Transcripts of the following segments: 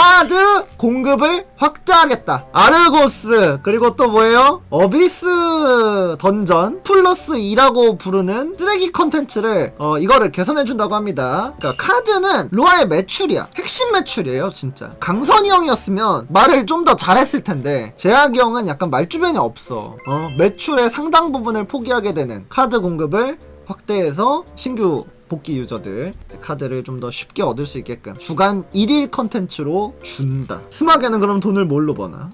카드 공급을 확대하겠다. 아르고스 그리고 또 뭐예요? 어비스 던전 플러스 2라고 부르는 쓰레기 컨텐츠를 어, 이거를 개선해준다고 합니다. 그러니까 카드는 로아의 매출이야. 핵심 매출이에요, 진짜. 강선이 형이었으면 말을 좀 더 잘했을 텐데 제약이 형은 약간 말 주변이 없어. 어, 매출의 상당 부분을 포기하게 되는 카드 공급을 확대해서 신규 복귀 유저들 카드를 좀 더 쉽게 얻을 수 있게끔 주간 1일 컨텐츠로 준다. 스마게는 그럼 돈을 뭘로 버나?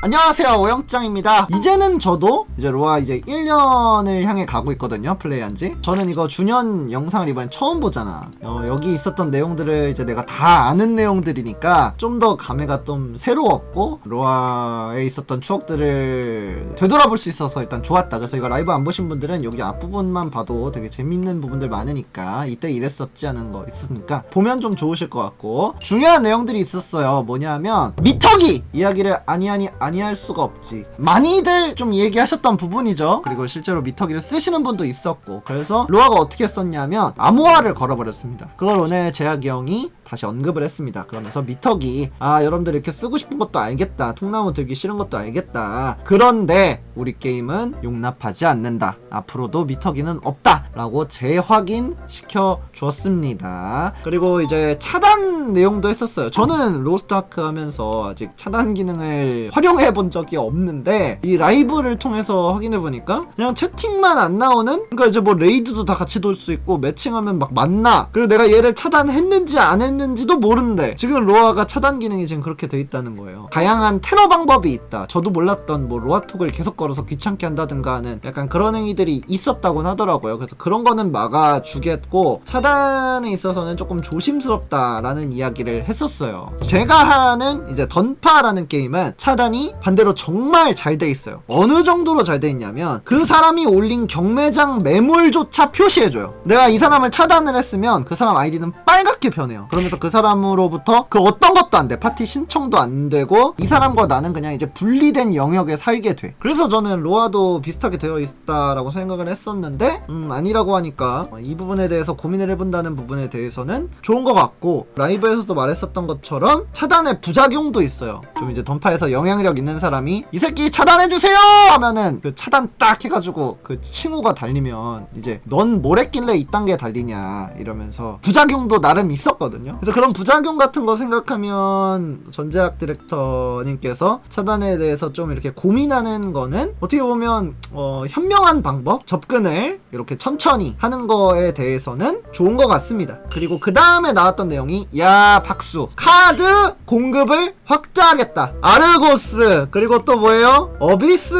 안녕하세요 오영짱입니다. 이제는 저도 이제 로아 이제 1년을 향해 가고 있거든요 플레이한지. 저는 이거 주년 영상을 이번에 처음 보잖아. 어, 여기 있었던 내용들을 이제 내가 다 아는 내용들이니까 좀 더 감회가 좀 새로웠고 로아에 있었던 추억들을 되돌아볼 수 있어서 일단 좋았다. 그래서 이거 라이브 안 보신 분들은 여기 앞부분만 봐도 되게 재밌는 부분들 많으니까 이때 이랬었지 하는 거 있으니까 보면 좀 좋으실 것 같고. 중요한 내용들이 있었어요. 뭐냐면 미터기 이야기를 아니 아니 아니 할 수가 없지. 많이들 좀 얘기하셨던 부분이죠. 그리고 실제로 미터기를 쓰시는 분도 있었고 그래서 로아가 어떻게 썼냐면 암호화를 걸어버렸습니다. 그걸 오늘 제약이 형이 다시 언급을 했습니다. 그러면서 미터기 아 여러분들 이렇게 쓰고 싶은 것도 알겠다. 통나무 들기 싫은 것도 알겠다. 그런데 우리 게임은 용납하지 않는다. 앞으로도 미터기는 없다 라고 재확인 시켜 주었습니다. 그리고 이제 차단 내용도 했었어요. 저는 로스트아크 하면서 아직 차단 기능을 활용해 본 적이 없는데 이 라이브를 통해서 확인해 보니까 그냥 채팅만 안 나오는 그러니까 이제 뭐 레이드도 다 같이 돌 수 있고 매칭하면 막 만나? 그리고 내가 얘를 차단했는지 안 했는지 도 모르는데 지금 로아가 차단 기능이 지금 그렇게 돼 있다는 거예요. 다양한 테러 방법이 있다. 저도 몰랐던 뭐 로아톡을 계속 걸어서 귀찮게 한다든가 하는 약간 그런 행위들이 있었다고 하더라고요. 그래서 그런 거는 막아주겠고 차단에 있어서는 조금 조심스럽다라는 이야기를 했었어요. 제가 하는 이제 던파라는 게임은 차단이 반대로 정말 잘 돼 있어요. 어느 정도로 잘 돼 있냐면 그 사람이 올린 경매장 매물조차 표시해줘요. 내가 이 사람을 차단을 했으면 그 사람 아이디는 빨갛게 변해요. 그러면 서 그 사람으로부터 그 어떤 것도 안 돼. 파티 신청도 안 되고 이 사람과 나는 그냥 이제 분리된 영역에 살게 돼. 그래서 저는 로아도 비슷하게 되어 있다라고 생각을 했었는데 음 아니라고 하니까 이 부분에 대해서 고민을 해본다는 부분에 대해서는 좋은 것 같고 라이브에서도 말했었던 것처럼 차단의 부작용도 있어요. 좀 이제 던파에서 영향력 있는 사람이 이 새끼 차단해주세요! 하면은 그 차단 딱 해가지고 그 칭호가 달리면 이제 넌 뭘 했길래 이딴 게 달리냐? 이러면서 부작용도 나름 있었거든요 그래서 그런 부작용 같은 거 생각하면 전제학 디렉터님께서 차단에 대해서 좀 이렇게 고민하는 거는 어떻게 보면 어, 현명한 방법 접근을 이렇게 천천히 하는 거에 대해서는 좋은 것 같습니다. 그리고 그 다음에 나왔던 내용이 야 박수. 카드 공급을 확대하겠다. 아르고스. 그리고 또 뭐예요? 어비스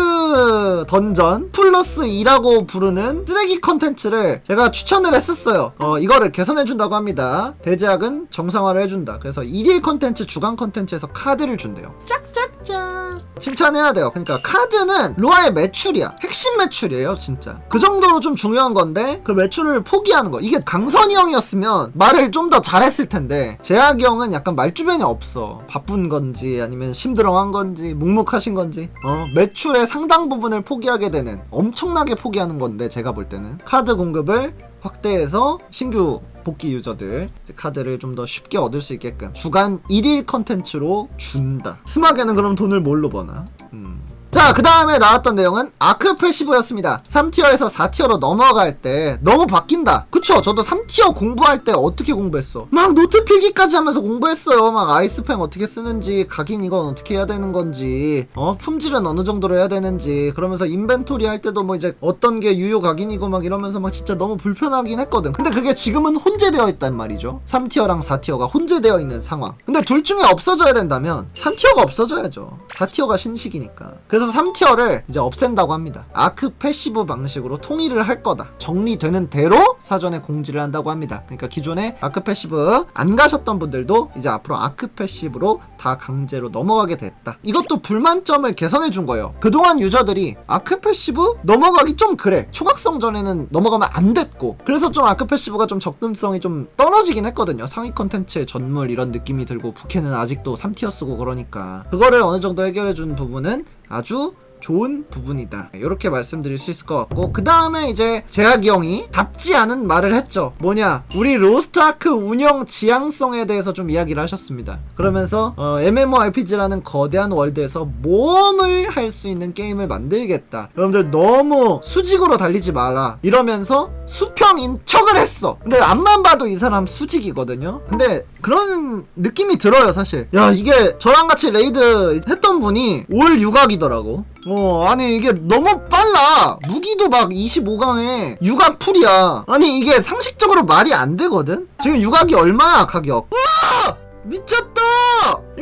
던전 플러스 2라고 부르는 쓰레기 컨텐츠를 제가 추천을 했었어요. 어 이거를 개선해준다고 합니다. 대제약은 정상화를 해준다. 그래서 1일 컨텐츠 주간 컨텐츠에서 카드를 준대요. 짝짝 짝 칭찬해야 돼요. 그러니까 카드는 로아의 매출이야. 핵심 매출이에요 진짜. 그 정도로 좀 중요한 건데 그 매출을 포기하는 거. 이게 강선이 형이었으면 말을 좀 더 잘했을 텐데 제약이 형은 약간 말주변이 없어. 바쁜 건지 아니면 심드렁한 건지 묵묵하신 건지. 어? 매출의 상당 부분을 포기하게 되는 엄청나게 포기하는 건데 제가 볼 때는. 카드 공급을 확대해서 신규 복귀 유저들 카드를 좀 더 쉽게 얻을 수 있게끔 주간 1일 컨텐츠로 준다 스마게는 그럼 돈을 뭘로 버나? 음. 자, 그 다음에 나왔던 내용은 아크 패시브였습니다. 3티어에서 4티어로 넘어갈 때 너무 바뀐다. 그쵸? 저도 3티어 공부할 때 어떻게 공부했어? 막 노트 필기까지 하면서 공부했어요. 막 아이스팩 어떻게 쓰는지, 각인 이건 어떻게 해야 되는 건지, 어? 품질은 어느 정도로 해야 되는지, 그러면서 인벤토리 할 때도 뭐 이제 어떤 게 유효 각인이고 막 이러면서 막 진짜 너무 불편하긴 했거든. 근데 그게 지금은 혼재되어 있단 말이죠. 3티어랑 4티어가 혼재되어 있는 상황. 근데 둘 중에 없어져야 된다면 3티어가 없어져야죠. 4티어가 신식이니까. 그래서 3티어를 이제 없앤다고 합니다. 아크 패시브 방식으로 통일을 할 거다. 정리되는 대로 사전에 공지를 한다고 합니다. 그러니까 기존에 아크 패시브 안 가셨던 분들도 이제 앞으로 아크 패시브로 다 강제로 넘어가게 됐다. 이것도 불만점을 개선해 준 거예요. 그동안 유저들이 아크 패시브 넘어가기 좀 그래. 초각성 전에는 넘어가면 안 됐고. 그래서 좀 아크 패시브가 좀 접근성이 좀 떨어지긴 했거든요. 상위 컨텐츠의 전물 이런 느낌이 들고 부캐는 아직도 3티어 쓰고 그러니까. 그거를 어느 정도 해결해 준 부분은 아주 좋은 부분이다. 이렇게 말씀드릴 수 있을 것 같고 그 다음에 이제 제약이 형이 답지 않은 말을 했죠. 뭐냐? 우리 로스트아크 운영 지향성에 대해서 좀 이야기를 하셨습니다. 그러면서 어, MMORPG라는 거대한 월드에서 모험을 할 수 있는 게임을 만들겠다. 여러분들 너무 수직으로 달리지 마라. 이러면서 수평인 척을 했어. 근데 앞만 봐도 이 사람 수직이거든요. 근데 그런 느낌이 들어요, 사실. 야, 이게 저랑 같이 레이드 했던 분이 올 유각이더라고. 어, 아니, 이게 너무 빨라. 무기도 막 25강에 유각 풀이야. 아니, 이게 상식적으로 말이 안 되거든? 지금 유각이 얼마야, 가격? 와! 미쳤다!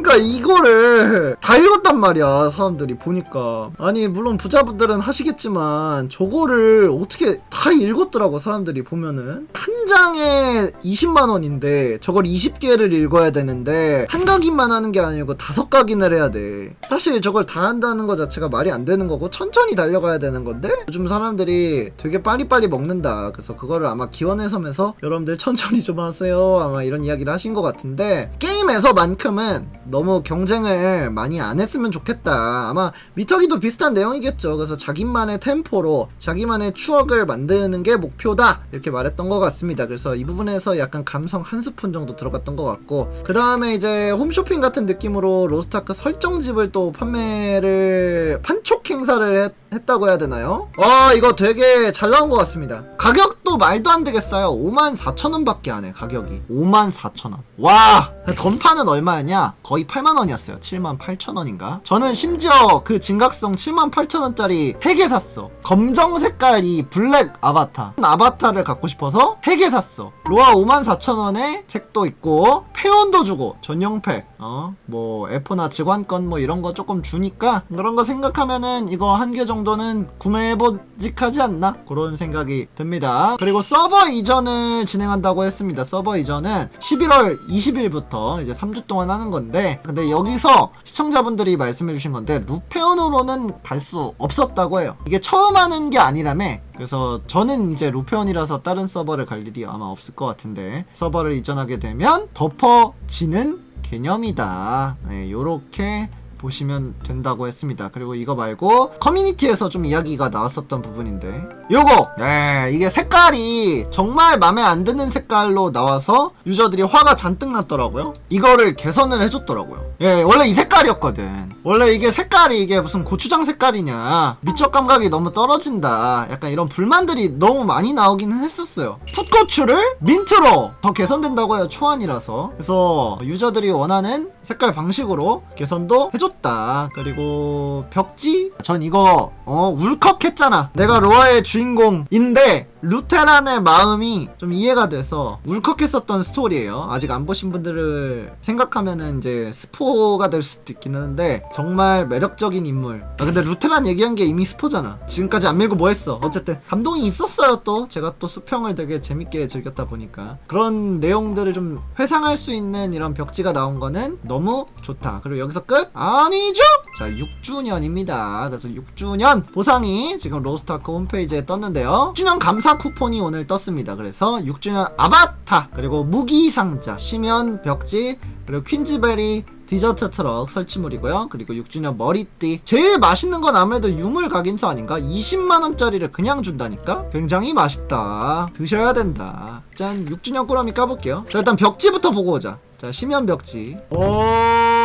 그러니까 이거를 다 읽었단 말이야 사람들이 보니까. 아니 물론 부자분들은 하시겠지만 저거를 어떻게 다 읽었더라고 사람들이 보면은. 한 장에 20만 원인데 저걸 20개를 읽어야 되는데 한 각인만 하는 게 아니고 다섯 각인을 해야 돼. 사실 저걸 다 한다는 것 자체가 말이 안 되는 거고 천천히 달려가야 되는 건데? 요즘 사람들이 되게 빨리빨리 먹는다. 그래서 그거를 아마 기원해서면서 여러분들 천천히 좀 하세요. 아마 이런 이야기를 하신 것 같은데 게임에서만큼은 너무 경쟁을 많이 안 했으면 좋겠다. 아마 미터기도 비슷한 내용이겠죠. 그래서 자기만의 템포로 자기만의 추억을 만드는 게 목표다. 이렇게 말했던 것 같습니다. 그래서 이 부분에서 약간 감성 한 스푼 정도 들어갔던 것 같고 그 다음에 이제 홈쇼핑 같은 느낌으로 로스타크 설정집을 또 판매를 판촉 행사를 했, 했다고 해야 되나요? 아 이거 되게 잘 나온 것 같습니다. 가격도 말도 안 되겠어요. 54,000원밖에 안 해 가격이. 54,000원. 와 던파는 얼마였냐? 거의 8만 원이었어요. 78,000원인가? 저는 심지어 그 진각성 78,000원짜리 3개 샀어. 검정 색깔 이 블랙 아바타. 아바타를 갖고 싶어서 3개 샀어. 로아 54,000원에 책도 있고 페온도 주고 전용 팩어 뭐 F나 직관권 뭐 이런 거 조금 주니까 그런 거 생각하면은 이거 한 개 정도는 구매해보직하지 않나? 그런 생각이 듭니다. 그리고 서버 이전을 진행한다고 했습니다. 서버 이전은 11월 20일부터 이제 3주 동안 하는 건데 근데 여기서 시청자분들이 말씀해 주신 건데 루페온으로는 갈 수 없었다고 해요. 이게 처음 하는 게 아니라며. 그래서 저는 이제 루페온이라서 다른 서버를 갈 일이 아마 없을 것 같은데 서버를 이전하게 되면 덮어지는 개념이다. 네, 요렇게 보시면 된다고 했습니다. 그리고 이거 말고 커뮤니티에서 좀 이야기가 나왔었던 부분인데 요거 네 이게 색깔이 정말 마음에 안 드는 색깔로 나와서 유저들이 화가 잔뜩 났더라고요. 이거를 개선을 해줬더라고요. 예 원래 이 색깔이었거든. 원래 이게 색깔이 이게 무슨 고추장 색깔이냐 미적 감각이 너무 떨어진다. 약간 이런 불만들이 너무 많이 나오기는 했었어요. 풋고추를 민트로 더 개선된다고 해요 초안이라서 그래서 유저들이 원하는 색깔 방식으로 개선도 해줬 다. 그리고 벽지? 전 이거 어 울컥했잖아. 내가 로아의 주인공인데 루테란의 마음이 좀 이해가 돼서 울컥했었던 스토리예요. 아직 안 보신 분들을 생각하면은 이제 스포가 될 수도 있긴 한데 정말 매력적인 인물. 아 근데 루테란 얘기한 게 이미 스포잖아. 지금까지 안 밀고 뭐 했어? 어쨌든 감동이 있었어요 또. 제가 또 수평을 되게 재밌게 즐겼다 보니까 그런 내용들을 좀 회상할 수 있는 이런 벽지가 나온 거는 너무 좋다. 그리고 여기서 끝? 아니죠? 자 6주년입니다. 그래서 6주년 보상이 지금 로스트아크 홈페이지에 떴는데요. 6주년 감사 쿠폰이 오늘 떴습니다. 그래서 6주년 아바타 그리고 무기 상자, 시면 벽지 그리고 퀸즈베리 디저트 트럭 설치물이고요. 그리고 6주년 머리띠. 제일 맛있는 건 아무래도 유물 각인서 아닌가? 20만원짜리를 그냥 준다니까? 굉장히 맛있다. 드셔야 된다. 짠, 6주년 꾸러미 까볼게요. 자, 일단 벽지부터 보고 오자. 자, 심연 벽지. 오.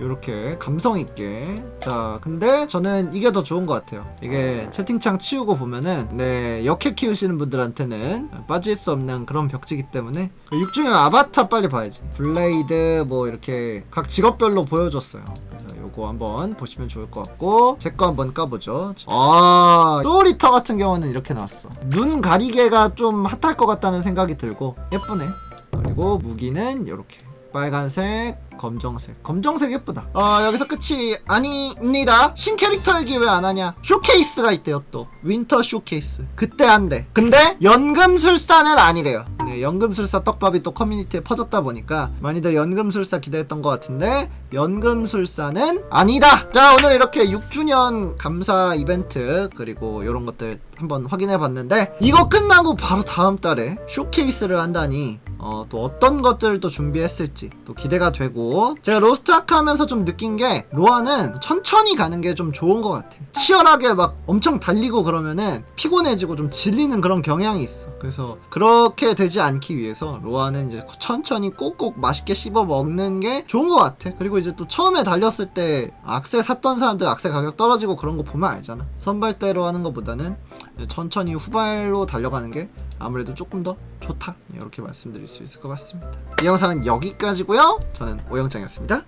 이렇게 감성 있게. 자 근데 저는 이게 더 좋은 것 같아요. 이게 채팅창 치우고 보면은 네 역해 키우시는 분들한테는 빠질 수 없는 그런 벽지기 때문에 6중에 아바타 빨리 봐야지. 블레이드 뭐 이렇게 각 직업별로 보여줬어요. 그래서 요거 한번 보시면 좋을 것 같고 제 거 한번 까보죠. 아 소리터 같은 경우는 이렇게 나왔어. 눈 가리개가 좀 핫할 것 같다는 생각이 들고 예쁘네. 그리고 무기는 이렇게. 빨간색, 검정색. 검정색 예쁘다. 어, 여기서 끝이 아닙니다. 신캐릭터 얘기 왜 안 하냐? 쇼케이스가 있대요, 또. 윈터 쇼케이스. 그때 한대. 근데 연금술사는 아니래요. 네, 연금술사 떡밥이 또 커뮤니티에 퍼졌다 보니까 많이들 연금술사 기대했던 것 같은데 연금술사는 아니다. 자, 오늘 이렇게 6주년 감사 이벤트 그리고 이런 것들 한번 확인해 봤는데 이거 끝나고 바로 다음 달에 쇼케이스를 한다니 어, 또 어떤 것들을 또 준비했을지 또 기대가 되고. 제가 로스트아크 하면서 좀 느낀 게 로아는 천천히 가는 게 좀 좋은 것 같아 치열하게 막 엄청 달리고 그러면은 피곤해지고 좀 질리는 그런 경향이 있어. 그래서 그렇게 되지 않기 위해서 로아는 이제 천천히 꼭꼭 맛있게 씹어 먹는 게 좋은 것 같아. 그리고 이제 또 처음에 달렸을 때 악세 샀던 사람들 악세 가격 떨어지고 그런 거 보면 알잖아. 선발대로 하는 것보다는 천천히 후발로 달려가는 게 아무래도 조금 더 좋다. 이렇게 말씀드릴 수 있을 것 같습니다. 이 영상은 여기까지고요. 저는 오영장이었습니다